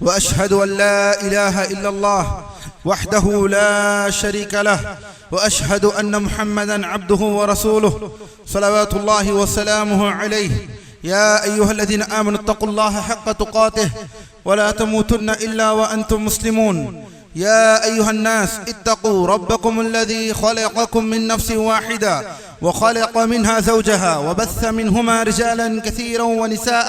وأشهد أن لا إله إلا الله وحده لا شريك له وأشهد أن محمدا عبده ورسوله صلوات الله وسلامه عليه. يا أيها الذين آمنوا اتقوا الله حق تقاته ولا تموتن إلا وأنتم مسلمون. يا أيها الناس اتقوا ربكم الذي خلقكم من نفس واحدة وخلق منها زوجها وبث منهما رجالا كثيرا ونساء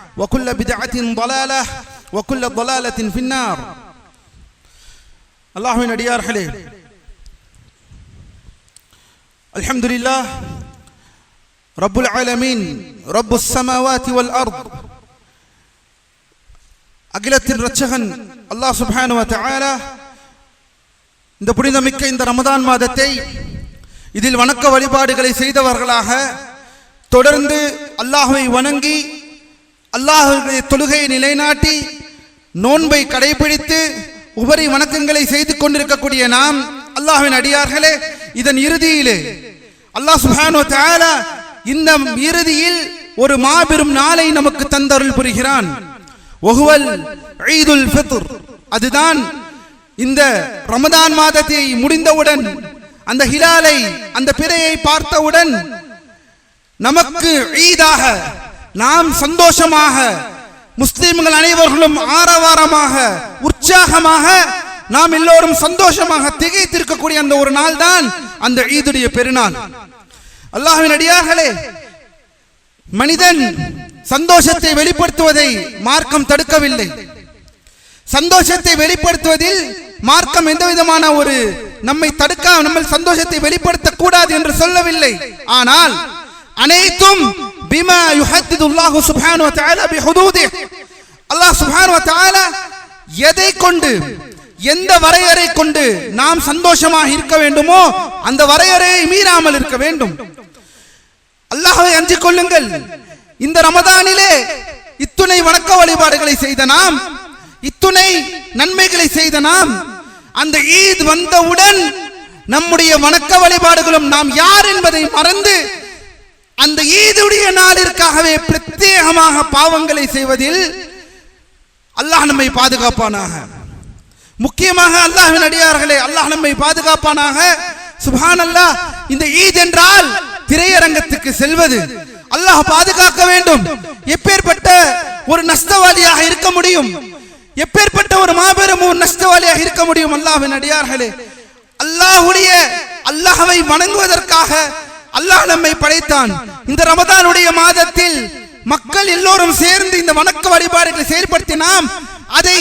وكل بدعة ضلالة وكل ضلالة في النار அல்லாஹுவின் அடியார்களே அல்ஹம்துலில்லா ரப்புல் ஆலமீன் ரப்பு சமாவாதி வல் அர்த் அகிலத்தின் ரட்சகன் அல்லாஹ் சுப்ஹானு வ தஆலா இந்த புனிதமிக்க இந்த ரமதான் மாதத்தை இதில் வணக்க வழிபாடுகளை செய்தவர்களாக தொடர்ந்து அல்லாஹுவை வணங்கி அல்லாஹுடைய தொழுகையை நிலைநாட்டி நோன்பை கடைபிடித்து உபரி வணக்கங்களை செய்து கொண்டிருக்கக்கூடிய நாம் அல்லாஹின் அடியார்களே இதன் இறுதியிலே அல்லாஹ் சுஹானோ தஆலா இந்த இறுதியில் ஒரு மாபெரும் நாளை நமக்கு தந்தருள் புரிகிறான். ஒகுவல் ஈதுல் ஃபித்ர். அதுதான் இந்த ரமதான் மாதத்தை முடிந்தவுடன் அந்த ஹிலாலை அந்த பிறையை பார்த்தவுடன் நமக்கு ஈதாக நாம் சந்தோஷமாக முஸ்லிம்கள் அனைவர்களும் ஆரவாரமாக உற்சாகமாக நாம் எல்லோரும் சந்தோஷமாக திகைத்திருக்கக்கூடிய அந்த ஒரு நாள் தான் அந்த ஈதுடைய பெருநாள். அல்லாஹின் அடியார்களே மனிதன் சந்தோஷத்தை வெளிப்படுத்துவதை மார்க்கம் தடுக்கவில்லை. சந்தோஷத்தை வெளிப்படுத்துவதில் மார்க்கம் எந்த விதமான ஒரு நம்மை தடுக்க நம்ம சந்தோஷத்தை வெளிப்படுத்தக்கூடாது என்று சொல்லவில்லை. ஆனால் அனைத்தும் பிமா யுஹத்திதுல்லாஹு சுப்ஹானஹு வ தஆலா பிஹுதூதி அல்லாஹ் சுப்ஹானஹு வ தஆலா எதை கொண்டு எந்த வரையறை கொண்டு நாம் சந்தோஷமாக இருக்க வேண்டுமோ அந்த வரையறையை மீறாமல் இருக்க வேண்டும். அல்லாஹ்வை அஞ்சு கொள்ளுங்கள். இந்த ரமதானிலே இத்துணை வணக்க வழிபாடுகளை செய்த நாம் இத்துணை நன்மைகளை செய்த நாம் அந்த ஈத் வந்தவுடன் நம்முடைய வணக்க வழிபாடுகளும் நாம் யார் என்பதை மறந்து நாளிற்காகவே பிரத்யேகமாக பாவங்களை செய்வதில் அல்லாஹ் நம்மை பாதுகாப்பானாக. முக்கியமாக அல்லாஹின் அடியார்களே அல்லாஹ் நம்மை பாதுகாப்பானாக. சுபான் அல்லாஹ் இந்த ஈத் என்றால் திரையரங்கத்துக்கு செல்வது. அல்லாஹ் பாதுகாக்க வேண்டும். எப்பேற்பட்ட ஒரு நஷ்டவாளியாக இருக்க முடியும். எப்பேற்பட்ட ஒரு மாபெரும் ஒரு நஷ்டவாளியாக இருக்க முடியும் அல்லாஹின் அடியார்களே. அல்லாஹுடைய அல்லாஹவை வணங்குவதற்காக அல்லாஹ் நம்மை படைத்தான். இந்த ரமதானுடைய மாதத்தில் மக்கள் எல்லோரும் சேர்ந்து இந்த வணக்க வழிபாடுகளை செயல்படுத்தினாம் அதை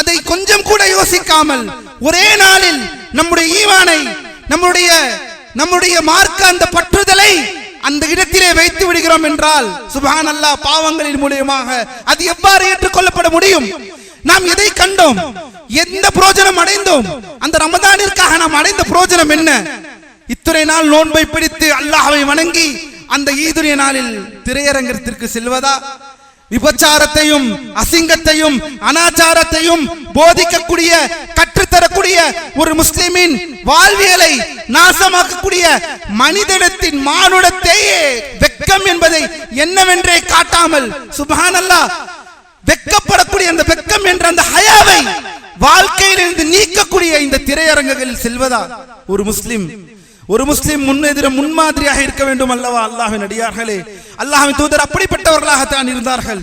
அதை கொஞ்சம் கூட யோசிக்காமல் ஒரே நாளில் நம்முடைய ஈவானை நம்முடைய நம்முடைய மார்க்க அந்த பற்றுதலை அந்த இடத்திலே வைத்து விடுகிறோம் என்றால் சுபான் அல்லா பாவங்களின் மூலியமாக அது எவ்வாறு ஏற்றுக்கொள்ளப்பட முடியும்? நாம் எதை கண்டோம்? எந்த புரோஜனம் அடைந்தோம்? அந்த ரமதானிற்காக நாம் அடைந்த புரோஜனம் என்ன? இத்துறை நாள் நோன்பை பிடித்து அல்லாஹாவை வணங்கி அந்த ஈதுரிய நாளில் திரையரங்கத்திற்கு செல்வதா? விபச்சாரத்தையும் அசிங்கத்தையும் அனாச்சாரத்தையும் போதிக்கக்கூடிய கற்றுத்தரக்கூடிய ஒரு முஸ்லிமின் வாழ்வியலை நாசமாக்கக்கூடிய மனிதனத்தின் மானுடத்தையே வெக்கம் என்பதை என்னவென்றே காட்டாமல் சுபானல்லா வெக்கப்படக்கூடிய அந்த வெக்கம் என்ற அந்த ஹயாவை வாழ்க்கையிலிருந்து நீக்கக்கூடிய இந்த திரையரங்குகளில் செல்வதா? ஒரு முஸ்லிம் ஒரு முஸ்லிம் முன்னெதிர முன்மாதிரியாக இருக்க வேண்டும் அல்லவா? அல்லாஹின் அடியார்களே. அல்லாஹின் தூதர் அப்படிப்பட்டவர்களாகத்தான் இருந்தார்கள்.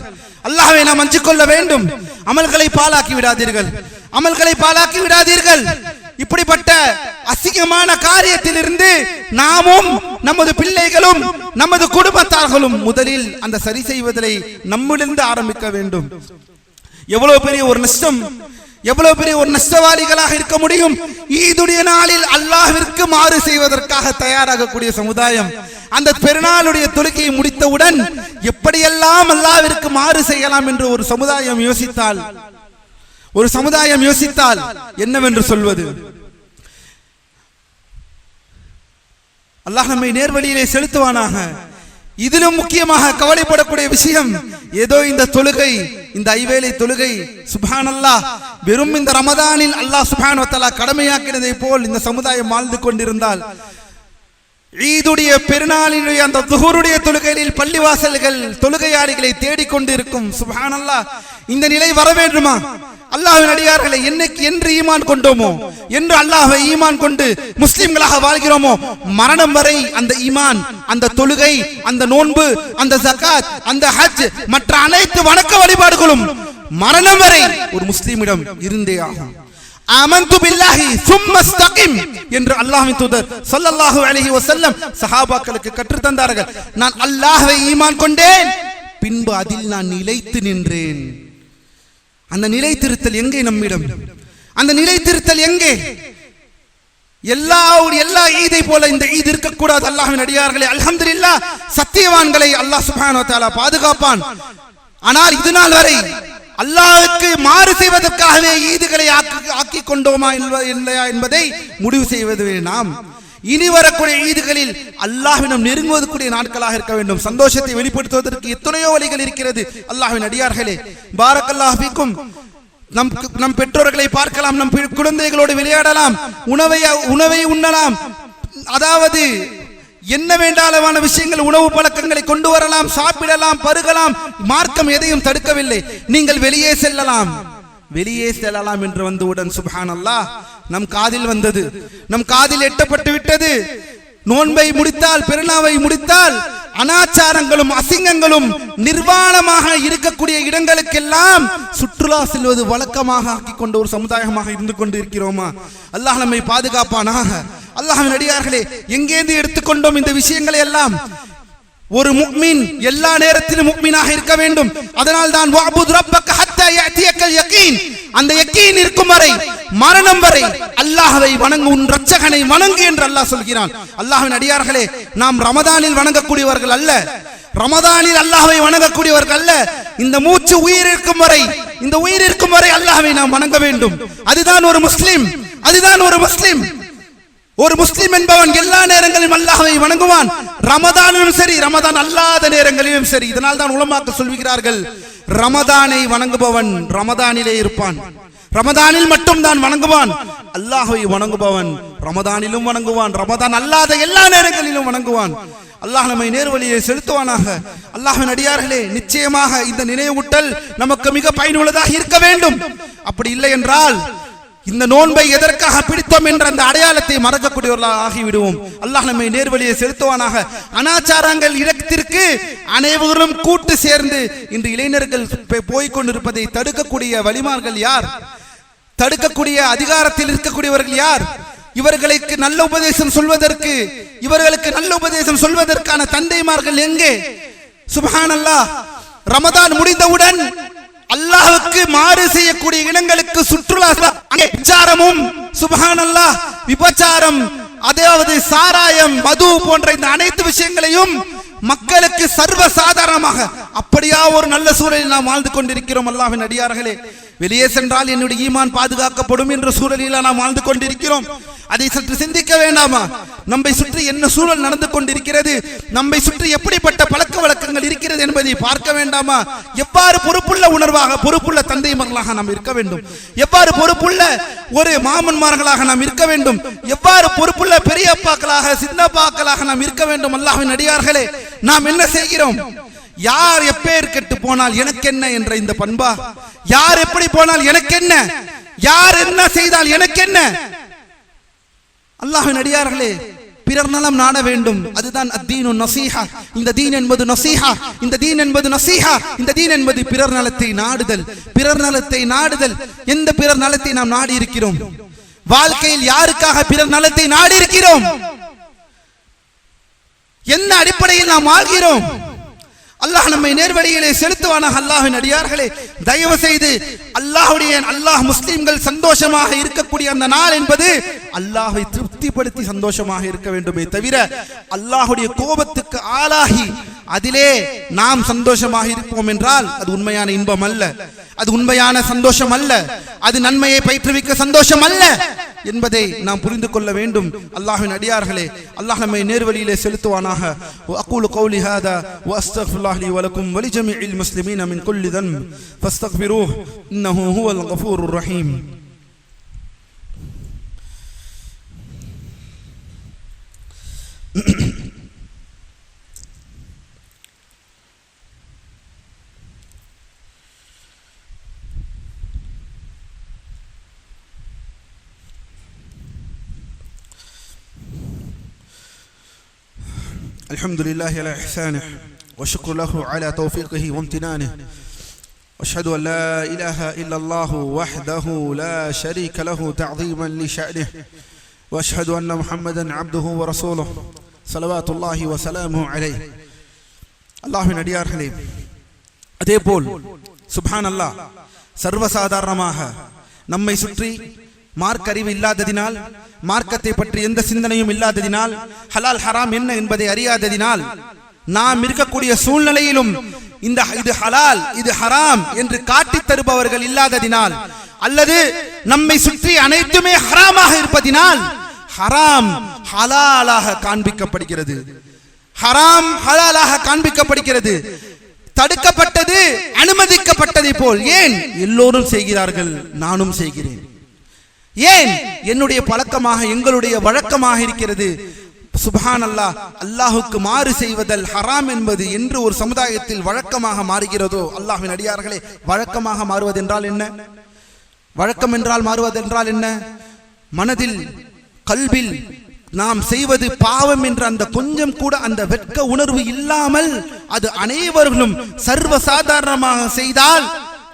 அல்லாஹை நாம் அஞ்சிக் கொள்ள வேண்டும். அமல்களை பாலாக்கி விடாதீர்கள். அமல்களை பாலாக்கி விடாதீர்கள். இப்படிப்பட்ட அசிங்கமான காரியத்திலிருந்து நாமும் நமது பிள்ளைகளும் நமது குடும்பத்தார்களும் முதலில் அந்த சரி செய்வதை நம்மிலிருந்து ஆரம்பிக்க வேண்டும். எவ்வளவு பெரிய ஒரு நஷ்டம். எவ்வளவு பெரிய ஒரு நஷ்டவாளிகளாக இருக்க முடியும்? ஈதுடைய நாளில் அல்லாஹிற்கு மாறு செய்வதற்காக தயாராகக்கூடிய சமுதாயம். அந்த பெருநாளுடைய தொழுகையை முடித்தவுடன் எப்படியெல்லாம் அல்லாவிற்கு மாறு செய்யலாம் என்று ஒரு சமுதாயம் யோசித்தால் ஒரு சமுதாயம் யோசித்தால் என்னவென்று சொல்வது? அல்லாஹ் நம்மை நேர்வழியிலே செலுத்துவானாக? இதிலும் முக்கியமாக கவலைப்படக்கூடிய விஷயம் ஏதோ இந்த தொழுகை இந்த ஐவேளை தொழுகை சுபான் அல்லாஹ் வெறும் இந்த ரமதானில் அல்லாஹ் சுபான் கடமையாக்கினதை போல் இந்த சமுதாயம் வாழ்ந்து கொண்டிருந்தால் ஈதுடைய பெருநாளினுடைய அந்த துகருடைய தொழுகையில் பள்ளிவாசல்கள் தொழுகையாளிகளை தேடிக்கொண்டிருக்கும். சுபான் அல்லாஹ் இந்த நிலை வர வேண்டுமா? அல்லாஹின் அடியார்களை என்னைக்கு என்று ஈமான் கொண்டோமோ என்று அல்லாஹை ஈமான் கொண்டு முஸ்லிம்களாக வாழ்கிறோமோ மரணம் வரை அந்த ஈமான் அந்த தொழுகை அந்த நோன்பு அந்த ஜகாத் அந்த ஹஜ் மற்ற அனைத்து வணக்க வழிபாடுகளும் மரணம் வரை ஒரு முஸ்லிமிடம் இருந்தே ஆகும். ஆமன்து பில்லாஹி சும்ம என்று அல்லாஹ்வின் தூதர் ஸல்லல்லாஹு அலைஹி வஸல்லம் சஹாபாக்களுக்கு கற்றுத் தந்தார்கள். நான் அல்லாஹ்வை ஈமான் கொண்டேன் பின்பு அதில் நான் நிலைத்து நின்றேன். அந்த நிலைத்திருத்தல் எங்கே நம்மிடம்? அந்த நிலைத்திருத்தல் எங்கே? எல்லா எல்லா ஈதை போல இந்த ஈத் இருக்கக்கூடாது அல்லாஹின் அடியார்களே. அல்ஹம்துலில்லாஹ் சத்தியவான்களை அல்லாஹ் சுப்ஹானஹு வ தஆலா பாதுகாப்பான். ஆனால் இது நாள் வரை அல்லாவுக்கு மாறு செய்வதற்காகவே ஈதுகளை ஆக்கி ஆக்கி கொண்டோமா இல்லையா என்பதை முடிவு செய்வது நாம். இனி வரக்கூடிய ஈதுகளில் அல்லாஹ்விடம் நெருங்குவதற்குரிய நாட்களாக இருக்க வேண்டும். சந்தோஷத்தை வெளிப்படுத்துவதற்கு எத்தனையோ வழிகள் இருக்கிறது. அல்லாஹ்வின் அடியார்களே பாரக்கல்லாஹிக்கும் நம் நம் பெற்றோர்களை பார்க்கலாம் நம் குழந்தைகளோடு விளையாடலாம் உணவை உணவை உண்ணலாம். அதாவது என்ன வேண்டாளவான விஷயங்கள் உணவு பழக்கங்களை கொண்டு வரலாம் சாப்பிடலாம் பருகலாம் மார்க்கம் எதையும் தடுக்கவில்லை. நீங்கள் வெளியே செல்லலாம். வெளியே செல்லலாம் என்று வந்தவுடன் சுபான் அல்லாஹ் நம் காதில் வந்தது. நம் காதில் எட்டப்பட்டு விட்டது. நோன்பை முடித்தால் பெருநாவை முடித்தால் அனாச்சாரங்களும் அசிங்கங்களும் நிர்வாணமாக இருக்கக்கூடிய இடங்களுக்கெல்லாம் சுற்றுலா செல்வது வழக்கமாக ஆக்கிக் கொண்ட ஒரு சமுதாயமாக இருந்து கொண்டு இருக்கிறோமா அல்லாஹ் நம்மை பாதுகாப்பானாக. அல்லாஹ்வின் அடியார்களே எங்கேந்து எடுத்துக்கொண்டோம் இந்த விஷயங்களை எல்லாம்? ஒரு முக்மின் எல்லா நேரத்திலும் முக்மீனாக இருக்க வேண்டும். அதனால் தான் வஅபுத் ரப்பக ஹத்தா யஅதியக்கல் யகீன். அந்த யகீன் இருக்கும் வரை மரணம் வரை அல்லாஹ்வை வணங்கு உன் ரச்சகனை வணங்கு என்று அல்லாஹ் சொல்கிறான். அல்லாஹ்வின் அடியார்களே நாம் ரமதானில் வணங்கக்கூடியவர்கள் அல்ல. ரமதானில் அல்லாஹ்வை வணங்கக்கூடியவர்கள் அல்ல. இந்த மூச்சு உயிர் இருக்கும் வரை இந்த உயிர் இருக்கும் வரை அல்லாஹ்வை நாம் வணங்க வேண்டும். அதுதான் ஒரு முஸ்லிம். அதுதான் ஒரு முஸ்லிம். ஒரு முஸ்லிம் என்பவன் எல்லா நேரங்களிலும் அல்லாஹை வணங்குவான். ரமதானிலும் சரி ரமதான் அல்லாத நேரங்களிலும் சரி. இதனால் தான் உலமாக்க சொல்கிறார்கள் ரமதானை வணங்குபவன் ரமதானிலே இருப்பான். ரமதானில் மட்டும் தான் வணங்குவான். அல்லாஹை வணங்குபவன் ரமதானிலும் வணங்குவான். ரமதான் அல்லாத எல்லா நேரங்களிலும் வணங்குவான். அல்லாஹ் நம்மை நேர்வழியை செலுத்துவானாக. அல்லாஹின் அடியார்களே நிச்சயமாக இந்த நினைவூட்டல் நமக்கு மிக பயனுள்ளதாக இருக்க வேண்டும். அப்படி இல்லை என்றால் இந்த நோன்பை எதற்காக பிடித்தோம் என்ற அந்த அடையாளத்தை மறக்கக்கூடியவர்களாக ஆகிவிடுவோம். அல்லாஹ் நம்மை நேர்வழியை செலுத்துவானாக. அனாச்சாரங்கள் இடத்திற்கு அனைவரும் கூட்டு சேர்ந்து இன்று இளைஞர்கள் போய்- தடுக்கக்கூடிய வழிமார்கள் யார்? தடுக்கக்கூடிய அதிகாரத்தில் இருக்கக்கூடியவர்கள் யார்? இவர்களுக்கு நல்ல உபதேசம் சொல்வதற்கு இவர்களுக்கு நல்ல உபதேசம் சொல்வதற்கான தந்தைமார்கள் எங்கே? சுபஹான் அல்லாஹ் ரமதான் முடிந்தவுடன் அல்லாஹுக்கு மாறு செய்யக்கூடிய இடங்களுக்கு சுற்றுலா செல்ல- அங்கே விபச்சாரம் அதாவது சாராயம் மது போன்ற இந்த அனைத்து விஷயங்களையும் மக்களுக்கு சர்வ சாதாரணமாக அப்படியா ஒரு நல்ல சூழலில் நாம் வாழ்ந்து கொண்டிருக்கிறோம் அல்லாஹ்வின் அடியார்களே. வெளியே சென்றால் என்னுடைய ஈமான் பாதுகாக்கப்படும் என்ற சூழலில் நாம் வாழ்ந்து கொண்டிருக்கிறோம். அதை சற்று சிந்திக்க வேண்டாமா? நம்மை சுற்றி என்ன சூழல் நடந்து கொண்டிருக்கிறது? நம்மை சுற்றி எப்படிப்பட்ட பழக்க வழக்கங்கள் இருக்கிறது என்பதை பார்க்க வேண்டாமா? எவ்வாறு பொறுப்புள்ள உணர்வாக பொறுப்புள்ள தந்தைமார்களாக நாம் இருக்க வேண்டும்? எவ்வாறு பொறுப்புள்ள ஒரு மாமன்மார்களாக நாம் இருக்க வேண்டும்? எவ்வாறு பொறுப்புள்ள பெரியப்பாக்களாக சின்னப்பாக்களாக நாம் இருக்க வேண்டும்? அல்லாஹின் அடியார்களே நாம் என்ன செய்கிறோம்? யார் எப்பேர் கெட்டு போனால் எனக்கு என்ன என்ற இந்த பண்பா? யார் எப்படி போனால் எனக்கு என்ன யார் என்ன செய்தால் எனக்கு என்ன அல்லாஹின் அடியார்களே பிறர் நலம் நாட வேண்டும். அதுதான் அத்தீனு நசீஹா. இந்த தீன் என்பது நசீஹா. இந்த தீன் என்பது நசீஹா. இந்த தீன் என்பது பிறர் நலத்தை நாடுதல். பிறர் நலத்தை நாடுதல். எந்த பிறர் நலத்தை நாம் நாடி இருக்கிறோம் வாழ்க்கையில் யாருக்காக பிறர் நலத்தை நாடி இருக்கிறோம் எந்த அடிப்படையில் நாம் வாழ்கிறோம்? அல்லாஹ் நம்மை நேர்வழியிலே செலுத்துவானாக. அல்லாஹின் அடியார்களே தயவு செய்து அல்லாஹுடைய அல்லாஹ் முஸ்லீம்கள் சந்தோஷமாக இருக்கக்கூடிய அந்த நாள் என்பது அல்லாஹை திருப்திப்படுத்தி சந்தோஷமாக இருக்க வேண்டுமே தவிர அல்லாஹுடைய கோபத்துக்கு ஆளாகி அதிலே நாம் சந்தோஷமாக இருப்போம் என்றால் அது உண்மையான இன்பம் அல்ல. அது உண்மையான சந்தோஷம் அல்ல. அது நன்மையை பயிற்றுவிக்க சந்தோஷம் அல்ல என்பதை நாம் புரிந்து கொள்ள வேண்டும். அல்லாஹின் அடியார்களே அல்லாஹ் நம்மை நேர்வழியிலே செலுத்துவானாக. அக்கூலு கௌலி الله لي ولكم ولجميع المسلمين من كل ذنب فاستغفروه إنه هو الغفور الرحيم. الحمد لله على إحسانه. والشكر له على توفيقه وامتنانه واشهد ان لا اله الا الله وحده لا شريك له تعظيما لشانه واشهد ان محمدا عبده ورسوله صلوات الله وسلامه عليه அல்லாஹ்வின் அடியார்களே அதேபோல் சுப்ஹான் அல்லாஹ் சர்வசாதாரணமாக நம்மை சுற்றி மார்க் அறிவு இல்லாததினால் மார்க்கத்தை பற்றி எந்த சிந்தனையும் இல்லாததினால் ஹலால் ஹராம் என்ன என்பதை அறியாததினால் நாம் இருக்கக்கூடிய சூழ்நிலையிலும் இந்த இது ஹலால் இது ஹராம் என்று காட்டித் தருபவர்கள் இல்லாததினால் அல்லது நம்மை சுற்றி அனைத்துமே ஹராமாக இருப்பதினால் ஹராம் ஹலாலாக காண்பிக்கப்படுகிறது. ஹராம் ஹலாலாக காண்பிக்கப்படுகிறது. தடுக்கப்பட்டது அனுமதிக்கப்பட்டதை போல். ஏன்? எல்லோரும் செய்கிறார்கள் நானும் செய்கிறேன். ஏன்? என்னுடைய பழக்கமாக எங்களுடைய வழக்கமாக இருக்கிறது. சுபஹான் அல்லாஹ் அல்லாஹுக்கு மாறு செய்வதல் ஹராம் என்பது என்று ஒரு சமுதாயத்தில் வழக்கமாக மாறுகிறதோ? அல்லாஹின் அடியார்களே வழக்கமாக மாறுவதென்றால் என்ன? வழக்கம் என்றால் மாறுவதென்றால் என்ன? மனதில் கல்வில் நாம் செய்வது பாவம் என்ற அந்த கொஞ்சம் கூட அந்த வெட்க உணர்வு இல்லாமல் அது அனைவர்களும் சர்வ சாதாரணமாக செய்தால்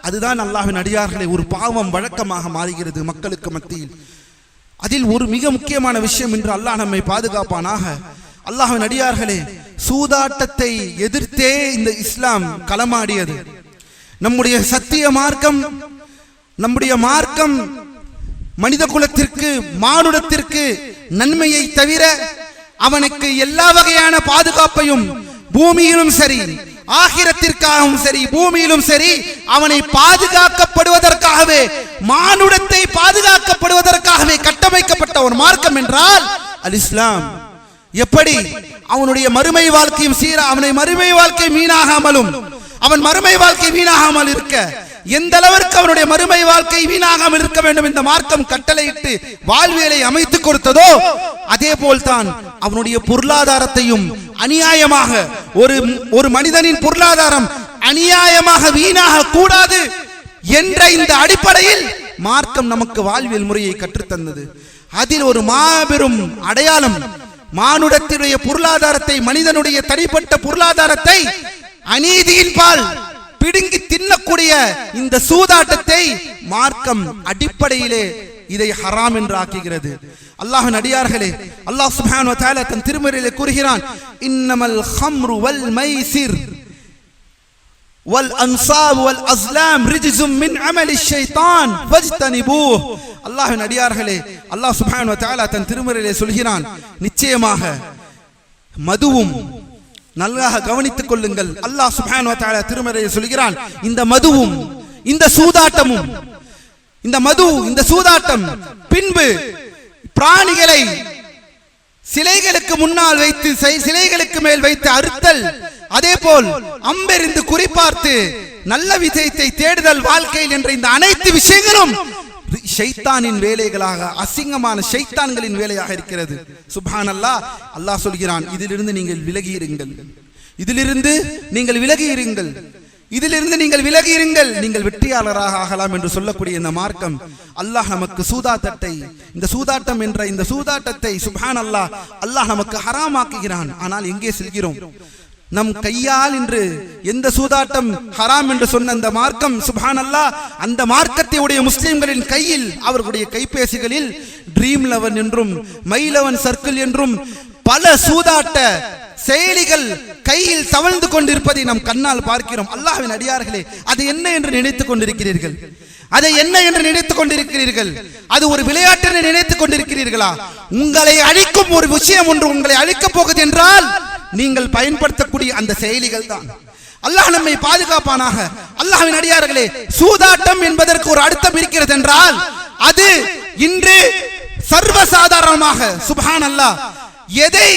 அதுதான் அல்லாஹின் அடியார்களை ஒரு பாவம் வழக்கமாக மாறுகிறது மக்களுக்கு மத்தியில். அதில் ஒரு மிக முக்கியமான விஷயம் என்று அல்லாஹ் நம்மை பாதுகாப்பானாக. அல்லாஹின் அடியார்களே சூதாட்டத்தை எதிர்த்தே இந்த இஸ்லாம் களமாடியது. நம்முடைய சத்திய மார்க்கம் நம்முடைய மார்க்கம் மனித குலத்திற்கு மானுடத்திற்கு நன்மையை தவிர அவனுக்கு எல்லா வகையான பாதுகாப்பையும் பூமியிலும் சரி ஆகிரத்திற்காகவும் சரி பூமியிலும் சரி அவனை பாதுகாக்கப்படுவதற்காகவே மானுடத்தை பாதுகாக்கப்படுவதற்காகவே கட்டமைக்கப்பட்ட ஒரு மார்க்கம் என்றால் அல் இஸ்லாம். எப்படி? அவனுடைய மறுமை வாழ்க்கையும் சீர அவனை மறுமை வாழ்க்கை வீணாகாமலும் அவன் மறுமை வாழ்க்கை வீணாகாமல் இருக்க எந்த அளவிற்கு அவனுடைய மறுமை வாழ்க்கை வீணாகாமல் இருக்க வேண்டும் இந்த மார்க்கம் கட்டளையிட்டு வாழ்வியலை அமைத்து கொடுத்ததோ அதே போல்தான் அவனுடைய பொருளாதாரத்தையும் அநியாயமாக ஒரு ஒரு மனிதனின் பொருளாதாரம் அநியாயமாக வீணாக கூடாது என்ற இந்த அடிப்படையில் மார்க்கம் நமக்கு வாழ்வியல் முறையை கற்றுத்தந்தது. அதில் ஒரு மாபெரும் அடையாளம் மானுடத்தினுடைய பொருளாதாரத்தை மனிதனுடைய தனிப்பட்ட பொருளாதாரத்தை அநீதியின் பால் பிடுங்கி தின்னக்கூடிய இந்த சூதாட்டத்தை மார்க்கம் அடிப்படையிலே இதை ஹராம் என்று ஆக்குகிறது. அல்லாஹ் அடியார்களே அல்லாஹ் சுப்ஹானஹு வ தஆலா தன் திருமறையிலே கூறுகிறான் இன்னமல் ஹம்ரு வல் மைசிர் வல் அன்சாப் வல் அஸ்லாம் ரிஜ்ஸும் மின் அமலி ஷைத்தான் ஃபஜ்தனிபூஹ் அல்லாஹ் அடியார்களே அல்லாஹ் சுப்ஹானஹு வ தஆலா தன் திருமறையிலே சொல்கிறான் நிச்சயமாக மதுவும் நல்லாக கவனித்துக் கொள்ளுங்கள். அல்லாஹ் சுபான் திருமறையை திருமறையில் சொல்கிறான். இந்த மதுவும் இந்த சூதாட்டமும் இந்த மது இந்த சூதாட்டம் பின்பு பிராணிகளை சிலைகளுக்கு முன்னால் வைத்து சிலைகளுக்கு மேல் வைத்து அறுத்தல் அதே போல் அம்பெறிந்து குறிப்பார்த்து நல்ல விஷயத்தை தேடுதல் வாழ்க்கையில் என்ற இந்த அனைத்து விஷயங்களும் ஷைத்தானின் வேலைகளாக அசிங்கமான ஷைத்தான்களின் வேலையாக இருக்கிறது. சுபான் அல்லாஹ் அல்லாஹ் சொல்கிறான் இதிலிருந்து நீங்கள் விலகி இருங்கள் இதிலிருந்து நீங்கள் விலகி இருங்கள் இதிலிருந்து நீங்கள் விலகி இருங்கள் நீங்கள் வெற்றியாளராக ஆகலாம் என்று சொல்லக்கூடிய இந்த மார்க்கம் அல்லாஹ் நமக்கு சூதாட்டத்தை இந்த சூதாட்டம் என்ற இந்த சூதாட்டத்தை சுபான் அல்லாஹ் அல்லாஹ் நமக்கு ஹராமாக்குகிறான். ஆனால் எங்கே செல்கிறோம்? நம் கையால் என்று எந்த சூதாட்டம் ஹராம் என்று சொன்ன அந்த மார்க்கம் சுபானல்லா அந்த மார்க்கத்தை உடைய முஸ்லிம்களின் கையில் அவர்களுடைய கைபேசிகளில் ட்ரீம் லெவன் என்றும் மை லெவன் சர்க்கிள் என்றும் பல சூதாட்ட செயலிகள் கையில் தவழ்ந்து கொண்டிருப்பதை நாம் கண்ணால் பார்க்கிறோம். அல்லாஹின் அடியார்களே அது என்ன என்று நினைத்துக் கொண்டிருக்கிறீர்கள்? அதை என்ன என்று நினைத்துக் கொண்டிருக்கிறீர்கள்? அது ஒரு விளையாட்டு நினைத்துக் கொண்டிருக்கிறீர்களா? உங்களை அழிக்கும் ஒரு விஷயம் ஒன்று உங்களை அழிக்கப் போகுது என்றால் நீங்கள் பயன்படுத்தக்கூடிய அந்த செயலிகள் தான் அல்லாஹ் நம்மை பாதுகாப்பானாக. அல்லாஹின் அடியார்களே சூதாட்டம் என்பதற்கு ஒரு அர்த்தம் இருக்கிறது என்றால் அது இன்று சர்வசாதாரணமாக சுபஹான் அல்லாஹ் எதை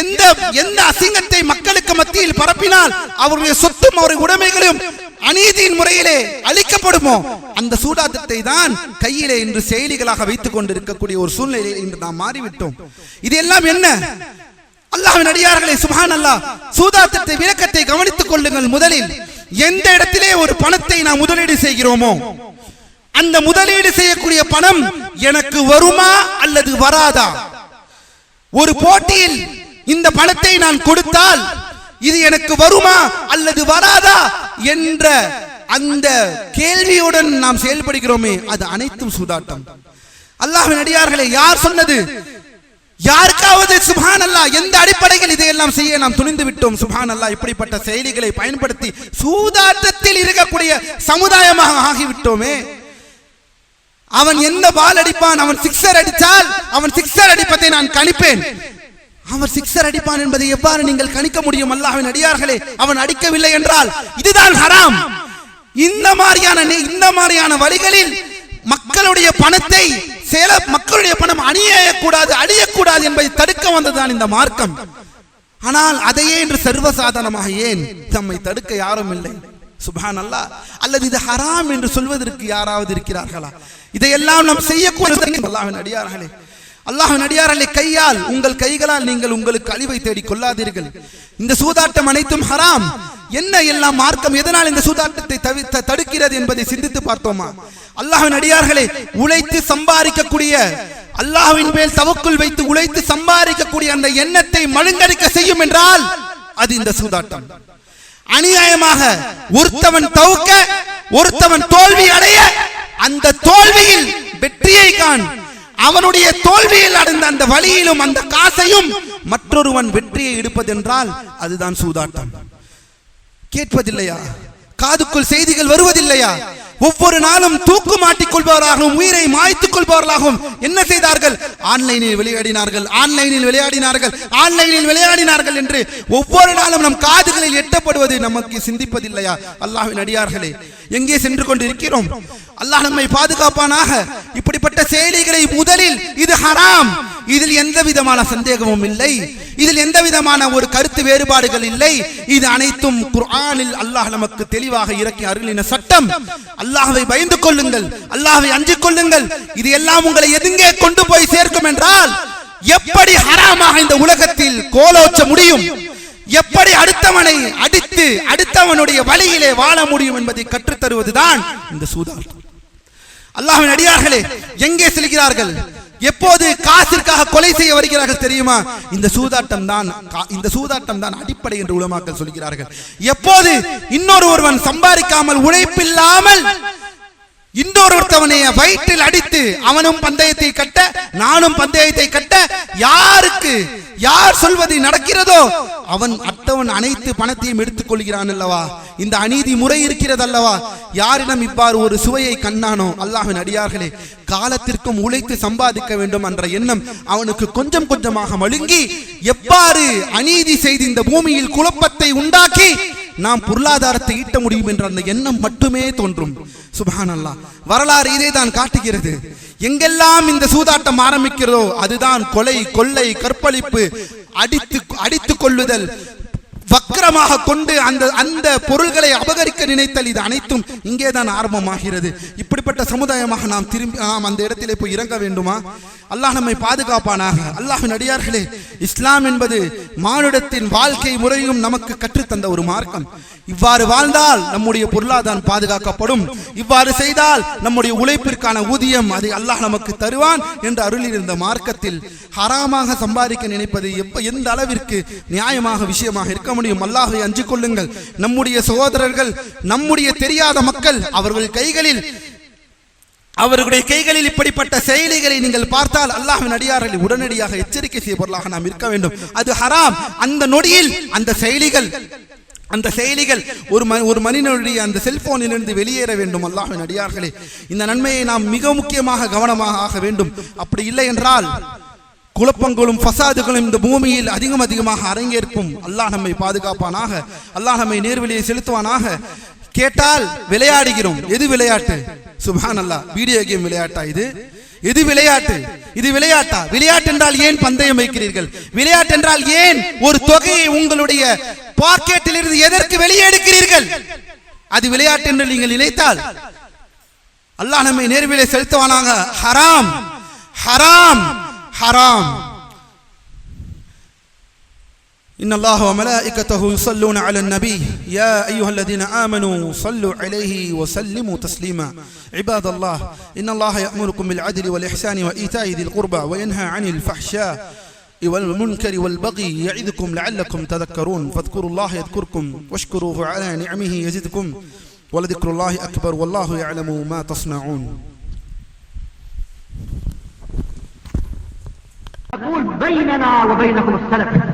எந்த எந்த அசிங்கத்தை மக்களுக்கு மத்தியில் பரப்பினால் அவருடைய சொத்தும் அவருடைய உடைமைகளும் அநீதியின் முறையிலே அளிக்கப்படுமோ அந்த சூடாட்டத்தை தான் கையிலே இன்று செயலிகளாக வைத்துக் கொண்டிருக்கக்கூடிய ஒரு சூழ்நிலையில் இன்று நாம் மாறிவிட்டோம். இது எல்லாம் என்ன? அல்லாஹின் அடியார்களை சுபான் அல்லா சூதாட்டத்தை விளக்கத்தை கவனித்துக் கொள்ளுங்கள் முதலில். எந்த இடத்திலே ஒரு பணத்தை நாம் முதலீடு செய்கிறோமோ அந்த முதலீடு செய்யக்கூடிய பணம் எனக்கு வருமா அல்லது வராதா? ஒரு போட்டியில் இந்த பணத்தை நான் கொடுத்தால் இது எனக்கு வருமா அல்லது வராதா என்ற அந்த கேள்வியுடன் நாம் செயல்படுகிறோமே அது அனைத்தும் சூதாட்டம். அல்லாஹின் அடியார்களை யார் சொன்னது? யாருக்காவது சுபான் அல்லாஹ் எந்த அடிப்படையில் இதையெல்லாம் செய்ய நாம் துணிந்து விட்டோம்? சுபான் அல்லாஹ் இப்படிப்பட்ட செயலிகளை பயன்படுத்தி சூதாட்டத்தில் இருக்கக்கூடிய சமுதாயமாக ஆகிவிட்டோமே. அவன் என்ன பால் அடிப்பான்? அவன் சிக்ஸர் அடித்தால் அவன் சிக்ஸர் அடிப்பதை நான் கணிப்பேன். அவன் சிக்ஸர் அடிப்பான் என்பதை எவ்வாறு நீங்கள் கணிக்க முடியும்? அல்லாஹ்வின் அடியார்களே அவன் அடிக்கவில்லை என்றால் இதுதான் ஹராம். இந்த மாதிரியான இந்த மாதிரியான வழிகளில் மக்களுடைய பணத்தை சேல மக்களுடைய பணம் அணியக்கூடாது அழியக்கூடாது என்பதை தடுக்க வந்ததுதான் இந்த மார்க்கம். ஆனால் அதையே என்று சர்வசாதாரணமாக ஏன் தம்மை தடுக்க யாரும் இல்லை? சுபான் அல்லா அல்லது இது ஹராம் என்று சொல்வதற்கு யாராவது இருக்கிறார்களா? இதையெல்லாம் நாம் செய்யக்கூடாது. அல்லாஹ்வின் அடியார்களே. அல்லாஹ் அடியார்களே கையால் உங்கள் கைகளால் நீங்கள் உங்களுக்கு அழிவை தேடிக் கொள்ளாதீர்கள். இந்த சூதாட்டம் அனைத்தும் ஹராம். என்ன எல்லாம் மார்க்கம் எதனால் இந்த சூதாட்டத்தை தவி- தடுக்கிறது என்பதை சிந்தித்து பார்த்தோமா? அல்லாஹின் அடியார்களே உழைத்து சம்பாதிக்கக்கூடிய அல்லாஹுவின் மேல் தவக்குள் வைத்து உழைத்து சம்பாதிக்கக்கூடிய அந்த எண்ணத்தை மழுங்கடிக்க செய்யும் என்றால் அது இந்த சூதாட்டம். அநியாயமாக ஒருத்தவன் தவுக்க ஒருத்தவன் தோல்வி அடைய அந்த தோல்வியில் வெற்றியை காண் அவனுடைய தோல்வியில் அடைந்த அந்த வழியிலும் அந்த காசையும் மற்றொருவன் வெற்றியை எடுப்பதென்றால் அதுதான் சூதாட்டம். கேட்பதில்லையா? காதுக்குள் செய்திகள் வருவதில்லையா? ஒவ்வொரு நாளும் தூக்கு மாட்டிக் கொள்பவராகவும் உயிரை மாய்த்துக் கொள்பவர்களாகவும் என்ன செய்தார்கள்? ஆன்லைனில் விளையாடினார்கள் ஆன்லைனில் விளையாடினார்கள் ஆன்லைனில் விளையாடினார்கள் என்று ஒவ்வொரு நாளும் நம் காதுகளில் எட்டப்படுவது நமக்கு சிந்திப்பதில்லையா? அல்லாஹின் அடியார்களே எங்கே சென்று கொண்டிருக்கிறோம்? அல்லாஹ் நம்மை பாதுகாப்பானாக? இப்படிப்பட்ட செயலிகளை முதலில் இது ஹராம். இதில் எந்த விதமான சந்தேகமும் இல்லை. இதில் எந்த விதமான ஒரு கருத்து வேறுபாடுகள் இல்லை. இது அனைத்தும் குர்ஆனில் அல்லாஹ் நமக்கு தெளிவாக இறக்கி அருளின சட்டம். அல்லாஹ்வை பயந்து கொள்ளுங்கள். அல்லாஹ்வை அஞ்சு கொள்ளுங்கள். இது எல்லாம் உங்களை எதுங்கே கொண்டு போய் சேர்க்கும் என்றால் எப்படி ஹராமாக இந்த உலகத்தில் கோலோச்ச முடியும்? எப்படி அடுத்தவனை அடித்து அடுத்தவனுடைய வழியிலே வாழ முடியும் என்பதை கற்றுத் தருவதுதான் இந்த சூதாட்டம். அல்லாஹின் அடியார்களே எங்கே செல்கிறார்கள்? எப்போது காசிற்காக கொலை செய்ய வருகிறார்கள் தெரியுமா? இந்த சூதாட்டம் தான் கா- இந்த சூதாட்டம் தான் அடிப்படை என்று உலமாக்கள் சொல்கிறார்கள். எப்போது இன்னொரு ஒருவன் சம்பாதிக்காமல் உழைப்பில்லாமல் இன்னொரு ஒருத்தவனை வயிற்றில் அடித்து அவனும் பந்தயத்தை கட்ட நானும் பந்தயத்தை கட்ட யாருக்கு யார் சொல்வது நடக்கிறதோ அவன் அத்தவன் அனைத்து பணத்தையும் எடுத்துக் கொள்கிறான் அல்லவா? இந்த அநீதி முறை இருக்கிறது அல்லவா யாரிடம் இவ்வாறு ஒரு சுவையை கண்ணானோ? அல்லாஹின் அடியார்களே காலத்திற்கும் உழைத்து சம்பாதிக்க வேண்டும் என்ற எண்ணம் அவனுக்கு கொஞ்சம் கொஞ்சமாக மழுங்கி எவ்வாறு அநீதி செய்து இந்த பூமியில் குழப்பத்தை உண்டாக்கி நாம் பொருளாதாரத்தை ஈட்ட முடியும் என்ற அந்த எண்ணம் மட்டுமே தோன்றும். சுபஹான் அல்லாஹ் வரலாறு இதை தான் காட்டுகிறது. எங்கெல்லாம் இந்த சூதாட்டம் ஆரம்பிக்கிறதோ அதுதான் கொலை கொள்ளை கற்பழிப்பு அடித்து அடித்து கொள்ளுதல் வக்கரமாக கொண்டு அந்த அந்த பொருள்களை அபகரிக்க நினைத்தல் இது அனைத்தும் இங்கேதான் ஆரம்பமாகிறது. இப்படிப்பட்ட சமுதாயமாக நாம் திரும்பி நாம் அந்த இடத்திலே போய் இறங்க வேண்டுமா? அல்லாஹ் நம்மை பாதுகாப்பானாக. அல்லாஹ் அடியார்களே இஸ்லாம் என்பது மானுடத்தின் வாழ்க்கை முறையும் நமக்கு கற்றுத்தந்த ஒரு மார்க்கம். இவ்வாறு வாழ்ந்தால் நம்முடைய பொருளாதாரம் பாதுகாக்கப்படும். இவ்வாறு செய்தால் நம்முடைய உழைப்பிற்கான ஊதியம் அதை அல்லாஹ் நமக்கு தருவான் என்று அருளியிருந்த மார்க்கத்தில் ஹராமாக சம்பாதிக்க நினைப்பது எப்ப எந்த அளவிற்கு நியாயமாக விஷயமாக இருக்க முடியும்? அல்லாஹை அஞ்சு கொள்ளுங்கள். நம்முடைய சகோதரர்கள் நம்முடைய தெரியாத மக்கள் அவர்கள் கைகளில் அவர்களுடைய கைகளில் இப்படிப்பட்ட செயலிகளை நீங்கள் பார்த்தால் அல்லாஹின் அடியார்களை உடனடியாக எச்சரிக்கை செய்யப்பொருளாக நாம் இருக்க வேண்டும். அது ஹராம். அந்த நொடியில் அந்த செயலிகள் அந்த செயலிகள் ஒரு ம- ஒரு மனிதனுடைய அந்த செல்போனிலிருந்து வெளியேற வேண்டும் அல்லாஹின் அடியார்களே. இந்த நன்மையை நாம் மிக முக்கியமாக கவனமாக ஆக வேண்டும். அப்படி இல்லை என்றால் குழப்பங்களும் ஃபசாதுகளும் இந்த பூமியில் அதிகம் அதிகமாக அரங்கேற்கும். அல்லாஹ் நம்மை பாதுகாப்பானாக அல்லாஹ் நம்மை நேர்வழியை செலுத்துவானாக. கேட்டால் விளையாடுகிறோம். எது விளையாட்டு? சுபான் அல்லாஹ் வீடியோ கேம் விளையாட்டா இது? எது விளையாட்டு? இது விளையாட்டா? விளையாட்டு என்றால் ஏன் பந்தயம் வைக்கிறீர்கள்? விளையாட்டு என்றால் ஏன் ஒரு தொகையை உங்களுடைய பாக்கெட்டில் இருந்து எதற்கு வெளியே எடுக்கிறீர்கள்? அது விளையாட்டு என்று நீங்கள் நினைத்தால். அல்லாஹ் நம்மை நேர்விலை செலுத்துவானாங்க ஹராம். ஹராம். ஹராம். إن الله وملائكته يصلون على النبي. يا أيها الذين آمنوا صلوا عليه وسلموا تسليما. عباد الله إن الله يأمركم بالعدل والإحسان وإيتاء ذي القربى وينهى عن الفحشاء والمنكر والبغي يعظكم لعلكم تذكرون. فاذكروا الله يذكركم واشكروه على نعمه يزدكم. ولذكر الله أكبر والله يعلم ما تصنعون. يقول بيننا وبينكم السلف.